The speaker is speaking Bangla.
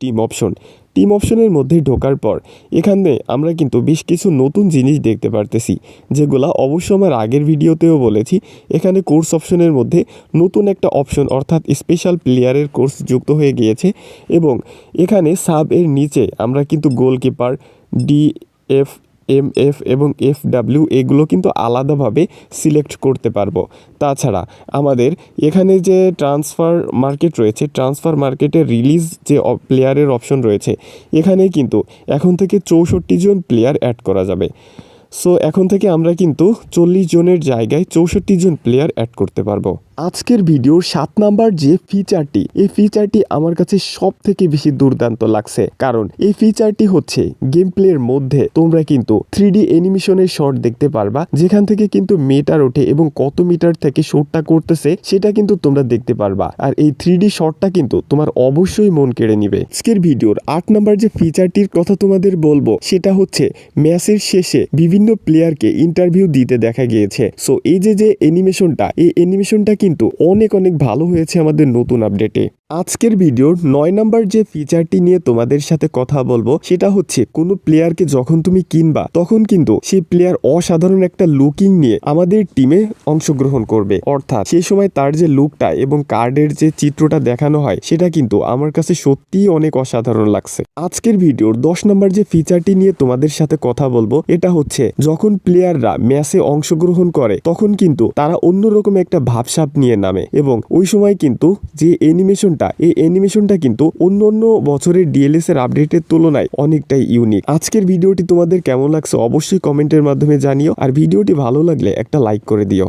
Team option. টিম অপশনের মধ্যে ঢোকার পর এখানে আমরা কিন্তু বেশ কিছু নতুন জিনিস দেখতে পারতেছি, যেগুলা অবশ্য আমার আগের ভিডিওতেও বলেছি। এখানে কোর্স অপশনের মধ্যে নতুন একটা অপশন অর্থাৎ স্পেশাল প্লেয়ারের কোর্স যুক্ত হয়ে গিয়েছে এবং এখানে সাব এর নিচে আমরা কিন্তু goalkeeper D F M, F এবং এফ ডাব্লিউ এগুলো কিন্তু আলাদাভাবে সিলেক্ট করতে পারব। তাছাড়া আমাদের এখানে যে ট্রান্সফার মার্কেট রয়েছে, ট্রান্সফার মার্কেটে রিলিজ যে প্লেয়ারের অপশন রয়েছে, এখানে কিন্তু এখন থেকে চৌষট্টি জন প্লেয়ার অ্যাড করা যাবে। সো এখন থেকে আমরা কিন্তু চল্লিশ জনের জায়গায় চৌষট্টি জন প্লেয়ার অ্যাড করতে পারব। আজকের ভিডিওর সাত নাম্বার যে ফিচারটি এই ফিচারটি আমার কাছে সব থেকে বেশি দুর্দান্ত লাগছে। কারণ এই ফিচারটি হচ্ছে গেম প্লের মধ্যে তোমরা কিন্তু থ্রি অ্যানিমেশনের শট দেখতে পারবা, যেখান থেকে কিন্তু মিটার ওঠে এবং কত মিটার থেকে শটটা করতেছে সেটা কিন্তু তোমরা দেখতে পারবা। আর এই থ্রি শটটা কিন্তু তোমার অবশ্যই মন কেড়ে নিবে। আজকের ভিডিওর আট নাম্বার যে ফিচারটির কথা তোমাদের বলব, সেটা হচ্ছে ম্যাচের শেষে বিভিন্ন প্লেয়ারকে ইন্টারভিউ দিতে দেখা গিয়েছে। সো এই যে যে অ্যানিমেশনটা এই অ্যানিমেশনটা কিন্তু অনেক অনেক ভালো হয়েছে আমাদের নতুন আপডেটে। আজকের ভিডিওর নয় নাম্বার যে ফিচারটি নিয়ে তোমাদের সাথে কথা বলব, সেটা হচ্ছে কোনো প্লেয়ারকে যখন তুমি কিনবা, তখন কিন্তু সেই প্লেয়ার অসাধারণ একটা লুকিং নিয়ে আমাদের টিমে অংশগ্রহণ করবে। অর্থাৎ সেই সময় তার যে লুকটা এবং কার্ডের যে চিত্রটা দেখানো হয়, সেটা কিন্তু আমার কাছে সত্যিই অনেক অসাধারণ লাগছে। আজকের ভিডিওর দশ নাম্বার যে ফিচারটি নিয়ে তোমাদের সাথে কথা বলব, এটা হচ্ছে যখন প্লেয়াররা ম্যাচে অংশগ্রহণ করে, তখন কিন্তু তারা অন্যরকম একটা ভাবসাব নিয়ে নামে এবং ওই সময় কিন্তু যে অ্যানিমেশনটা, এই অ্যানিমেশনটা কিন্তু অন্য অন্য বছরের ডিএলএস এর আপডেটের তুলনায় অনেকটাই ইউনিক আজকের ভিডিওটি তোমাদের কেমন লাগছে অবশ্যই কমেন্টের মাধ্যমে জানিও। আর ভিডিওটি ভালো লাগলে একটা লাইক করে দিও।